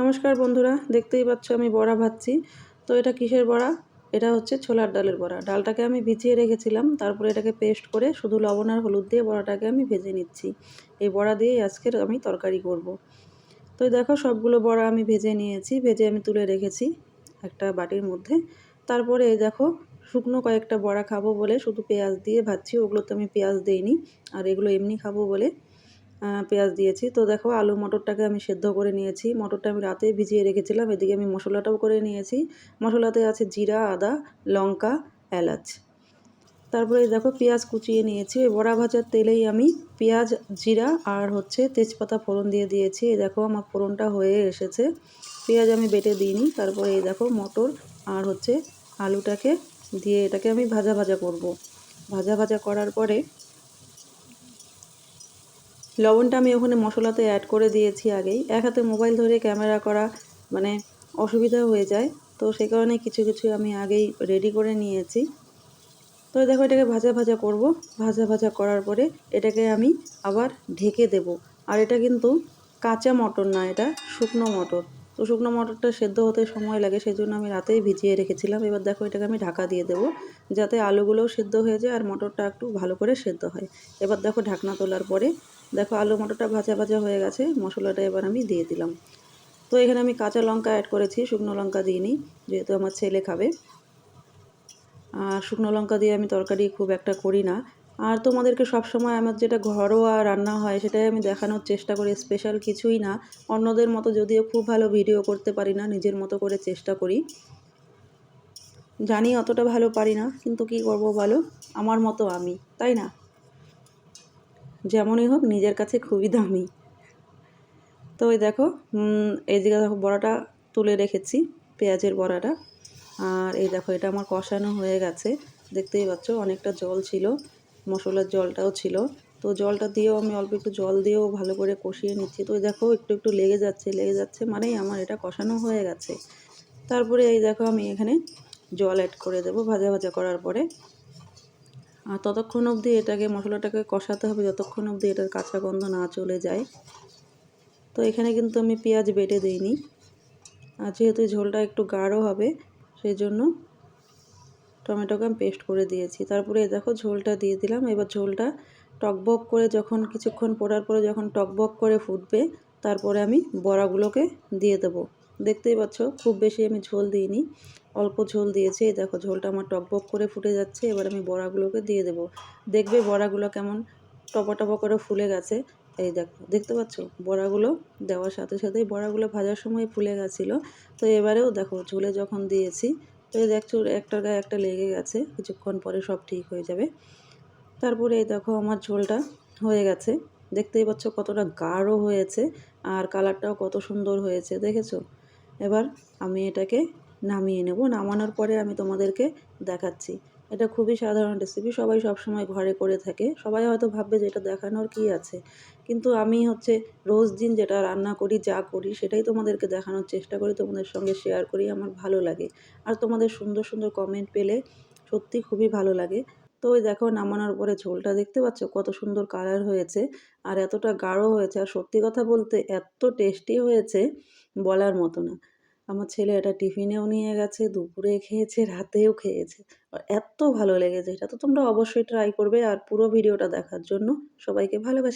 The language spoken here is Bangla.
নমস্কার বন্ধুরা, দেখতেই পাচ্ছ আমি বড়া ভাজছি। তো এটা কিসের বড়া? এটা হচ্ছে ছোলার ডালের বড়া। ডালটাকে আমি ভিজিয়ে রেখেছিলাম, তারপরে এটাকে পেস্ট করে শুধু লবণ আর হলুদ দিয়ে বড়াটাকে আমি ভেজে নিচ্ছি। এই বড়া দিয়েই আজকের আমি তরকারি করব। তো দেখো, সবগুলো বড়া আমি ভেজে নিয়েছি, ভেজে আমি তুলে রেখেছি একটা বাটির মধ্যে। তারপরে এই দেখো, শুকনো কয়েকটা বড়া খাব বলে শুধু পেঁয়াজ দিয়ে ভাজছি ওগুলো তো আমি পেঁয়াজ দিইনি, আর এগুলো এমনি খাব বলে পেঁয়াজ দিয়েছি। তো দেখো, আলু মটরটাকে আমি সেদ্ধ করে নিয়েছি। মটরটা আমি রাতে ভিজিয়ে রেখেছিলাম। এদিকে আমি মশলাটাও করে নিয়েছি। মশলাতে আছে জিরা, আদা, লঙ্কা, এলাচ। তারপরে দেখো, পেঁয়াজ কুচিয়ে নিয়েছি। বড়া ভাজার তেলেই আমি পেঁয়াজ, জিরা আর হচ্ছে তেজপাতা ফোড়ন দিয়ে দিয়েছি। এই দেখো, আমার ফোড়নটা হয়ে এসেছে। পেঁয়াজ আমি বেটে দিইনি। তারপরে এই দেখো, মটর আর হচ্ছে আলুটাকে দিয়ে এটাকে আমি ভাজা ভাজা করব। ভাজা ভাজা করার পরে লবণটা আমি ওখানে মশলাতে অ্যাড করে দিয়েছি আগেই। এক হাতে মোবাইল ধরে ক্যামেরা করা মানে অসুবিধা হয়ে যায়। তো সেই কারণে কিছু কিছু আমি আগেই রেডি করে নিয়েছি। তো দেখো এটাকে ভাজা ভাজা করব। ভাজা ভাজা করার পরে এটাকে আমি আবার ঢেকে দেব। আর এটা কিন্তু কাঁচা মটর না, এটা শুকনো মটর। তো শুকনো মটরটা সেদ্ধ হতে সময় লাগে সেই জন্য আমি রাতেই ভিজিয়ে রেখেছিলাম। এবার দেখো এটাকে আমি ঢাকা দিয়ে দেবো, যাতে আলুগুলোও সেদ্ধ হয়ে যায় আর মটরটা একটু ভালো করে সেদ্ধ হয়। এবার দেখো ঢাকনা তোলার পরে দেখো, আলু মটরটা ভাজা ভাজা হয়ে গেছে, মশলাটা এবার আমি দিয়ে দিলাম। তো এখানে আমি কাঁচা লঙ্কা অ্যাড করেছি, শুকনো লঙ্কা দিইনি, যেহেতু আমার ছেলে খাবে। আর শুকনো লঙ্কা দিয়ে আমি তরকারি খুব একটা করি না। আর তোমাদেরকে সবসময় আমার যেটা ঘরোয়া রান্না হয়, সেটাই আমি দেখানোর চেষ্টা করি স্পেশাল কিছুই না। অন্যদের মতো যদিও খুব ভালো ভিডিও করতে পারি না, নিজের মতো করে চেষ্টা করি। জানি অতটা ভালো পারি না, কিন্তু কি করব বলো? আমার মতো আমি, তাই না? যেমনই হোক, নিজের কাছে খুবই দামি। তো ওই দেখো এই দিকে দেখো, বড়াটা তুলে রেখেছি, পেঁয়াজের বড়াটা। আর এই দেখো, এটা আমার কষানো হয়ে গেছে। দেখতেই পাচ্ছ, অনেকটা জল ছিল, মশলার জলটাও ছিল। তো জলটা দিয়েও আমি অল্প একটু জল দিয়েও ভালো করে কষিয়ে নিচ্ছি। তো দেখো, একটু একটু লেগে যাচ্ছে লেগে যাচ্ছে মানেই আমার এটা কষানো হয়ে গেছে। তারপরে এই দেখো, আমি এখানে জল অ্যাড করে দেবো ভাজা ভাজা করার পরে। আর ততক্ষণ অবধি এটাকে, মশলাটাকে কষাতে হবে যতক্ষণ অবধি এটার কাঁচা গন্ধ না চলে যায়। তো এখানে কিন্তু আমি পেঁয়াজ বেটে দিইনি। আর যেহেতু ঝোলটা একটু গাঢ় হবে সেই জন্য টমেটোকে আমি পেস্ট করে দিয়েছি। তারপরে দেখো ঝোলটা দিয়ে দিলাম। এবার ঝোলটা টকবক করে যখন, কিছুক্ষণ পড়ার পরে যখন টকবক করে ফুটবে, তারপরে আমি বড়াগুলোকে দিয়ে দেবো। দেখতেই পাচ্ছ, খুব বেশি আমি ঝোল দিইনি। অল্প ঝোল দিয়েছি। দেখো, ঝোলটা আমার টকবক করে ফুটে যাচ্ছে। এবার আমি বড়াগুলোকে দিয়ে দেবো। দেখবে বড়াগুলো কেমন টপা টপা করে ফুলে গেছে। এই দেখো, দেখতে পাচ্ছ? বড়াগুলো দেওয়ার সাথে সাথেই বড়াগুলো ভাজার সময় ফুলে গেছিল। তো এবারেও দেখো, ঝোলে যখন দিয়েছি, তো দেখছ, একটার গায়ে একটা লেগে গেছে। কিছুক্ষণ পরে সব ঠিক হয়ে যাবে। তারপরে এই দেখো, আমার ঝোলটা হয়ে গেছে। দেখতেই পাচ্ছ কতটা গাঢ় হয়েছে, আর কালারটাও কত সুন্দর হয়েছে, দেখেছ? এবার আমি এটাকে নামিয়ে নেব। নামানোর পরে আমি তোমাদেরকে দেখাচ্ছি। এটা খুবই সাধারণ রেসিপি সবাই সবসময় ঘরে করে থাকে। সবাই হয়তো ভাববে যে এটা দেখানোর কি আছে? কিন্তু আমি হচ্ছে রোজ দিন যেটা রান্না করি, যা করি, সেটাই তোমাদেরকে দেখানোর চেষ্টা করি, তোমাদের সঙ্গে শেয়ার করি, আমার ভালো লাগে। আর তোমাদের সুন্দর সুন্দর কমেন্ট পেলে সত্যি খুবই ভালো লাগে। তো ওই দেখো, নামানোর পরে ঝোলটা দেখতে পাচ্ছ? কত সুন্দর কালার হয়েছে। আর এতটা গাঢ় হয়েছে। আর সত্যি কথা বলতে এত টেস্টি হয়েছে বলার মতো না। আমার ছেলে এটা টিফিনেও নিয়ে গেছে, দুপুরে খেয়েছে, রাতেও খেয়েছে। আর এত ভালো লেগেছে, এটা তো তোমরা অবশ্যই ট্রাই করবে। আর পুরো ভিডিওটা দেখার জন্য সবাইকে ভালোবাসি।